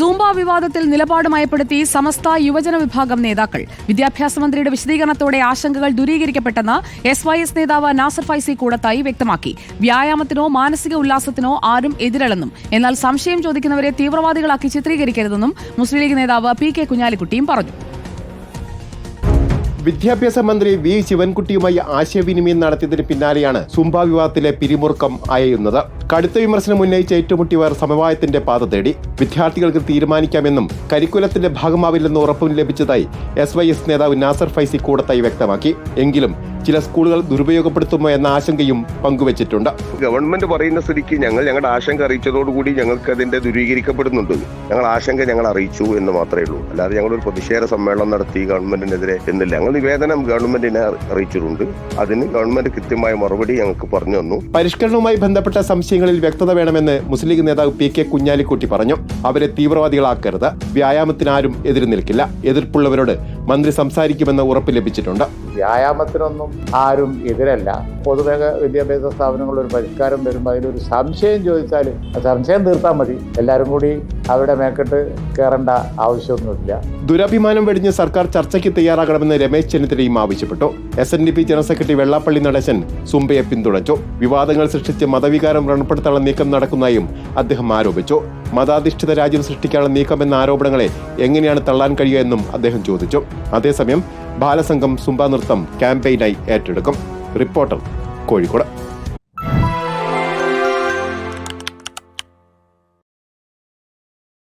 Zumba വിവാദത്തിൽ നിലപാട് മയപ്പെടുത്തി സമസ്ത യുവജന വിഭാഗം നേതാക്കൾ. വിദ്യാഭ്യാസ മന്ത്രിയുടെ വിശദീകരണത്തോടെ ആശങ്കകൾ ദൂരീകരിക്കപ്പെട്ടെന്ന് എസ് വൈ എസ് നേതാവ് നാസർ ഫൈസി കൂടത്തായി വ്യക്തമാക്കി. വ്യായാമത്തിനോ മാനസിക ഉല്ലാസത്തിനോ ആരും എതിരല്ലെന്നും എന്നാൽ സംശയം ചോദിക്കുന്നവരെ തീവ്രവാദികളാക്കി ചിത്രീകരിക്കരുതെന്നും മുസ്ലിം ലീഗ് നേതാവ് പി കെ കുഞ്ഞാലിക്കുട്ടിയും പറഞ്ഞു. വിദ്യാഭ്യാസ മന്ത്രി വി ശിവൻകുട്ടിയുമായി ആശയവിനിമയം നടത്തിയതിന് പിന്നാലെയാണ് സുംബ വിവാദത്തിലെ പിരിമുറുക്കം അയയുന്നത്. കടുത്ത വിമർശനം ഉന്നയിച്ച് ഏറ്റുമുട്ടിയവർ സമവായത്തിന്റെ പാത തേടി വിദ്യാർത്ഥികൾക്ക് തീരുമാനിക്കാമെന്നും കരിക്കുലത്തിന്റെ ഭാഗമാവില്ലെന്ന് ഉറപ്പും ലഭിച്ചതായി എസ് വൈ എസ് നേതാവ് നാസർ ഫൈസി കൂടത്തായി വ്യക്തമാക്കി. എങ്കിലും ചില സ്കൂളുകൾ ദുരുപയോഗപ്പെടുത്തുമോ എന്ന ആശങ്കയും പങ്കുവച്ചിട്ടുണ്ട്. ഗവൺമെന്റ് പറയുന്ന സ്ഥിതിക്ക് ഞങ്ങൾ ഞങ്ങളുടെ ആശങ്ക അറിയിച്ചതോടുകൂടി ഞങ്ങൾക്ക് അതിന്റെ ദുരീകരിക്കപ്പെടുന്നുണ്ട്. ഞങ്ങൾ ആശങ്ക ഞങ്ങൾ അറിയിച്ചു എന്ന് മാത്രമേ ഉള്ളൂ. അല്ലാതെ ഞങ്ങൾ ഒരു പ്രതിഷേധ സമ്മേളനം നടത്തി ഗവൺമെന്റിനെതിരെ എന്നില്ല. ഞങ്ങൾ നിവേദനം ഗവൺമെന്റിനെ അറിയിച്ചിട്ടുണ്ട്. അതിന് ഗവൺമെന്റ് കൃത്യമായ മറുപടി ഞങ്ങൾക്ക് പറഞ്ഞു തന്നു. പരിഷ്കരണവുമായി ബന്ധപ്പെട്ട സംശയങ്ങളിൽ വ്യക്തത വേണമെന്ന് മുസ്ലിം ലീഗ് നേതാവ് പി കെ കുഞ്ഞാലിക്കുട്ടി പറഞ്ഞു. അവരെ തീവ്രവാദികളാക്കരുത്. വ്യായാമത്തിനാരും എതിര് നിൽക്കില്ല. എതിർപ്പുള്ളവരോട് മന്ത്രി സംസാരിക്കുമെന്ന് ഉറപ്പ് ലഭിച്ചിട്ടുണ്ട്. വ്യായാമത്തിനൊന്നും ആരും എതിരല്ല. പൊതുവെ വിദ്യാഭ്യാസ സ്ഥാപനങ്ങളിൽ ഒരു പരിഷ്കാരം വരുമ്പോൾ അതിലൊരു സംശയം ചോദിച്ചാൽ സംശയം തീർത്താൽ മതി. എല്ലാവരും കൂടി അവരുടെ മേക്കെട്ട് കയറേണ്ട ആവശ്യമൊന്നുമില്ല. ദുരഭിമാനം വെടിഞ്ഞ് സർക്കാർ ചർച്ചയ്ക്ക് തയ്യാറാകണമെന്ന് രമേശ് ചെന്നിത്തലയും ആവശ്യപ്പെട്ടു. S N D P general secretary Vellappally Natesan സുംബയെ പിന്തുണച്ചു. വിവാദങ്ങൾ സൃഷ്ടിച്ച് മതവികാരം വ്രണപ്പെടുത്താനുള്ള നീക്കം നടക്കുന്നതായും അദ്ദേഹം ആരോപിച്ചു. മതാധിഷ്ഠിത രാജ്യം സൃഷ്ടിക്കാനുള്ള നീക്കമെന്ന ആരോപണങ്ങളെ എങ്ങനെയാണ് തള്ളാൻ കഴിയുക എന്നും അദ്ദേഹം ചോദിച്ചു. അതേസമയം ബാലസംഘം സുംബ നൃത്തം ക്യാമ്പയിനായി ഏറ്റെടുക്കും. റിപ്പോർട്ടർ കോഴിക്കോട്.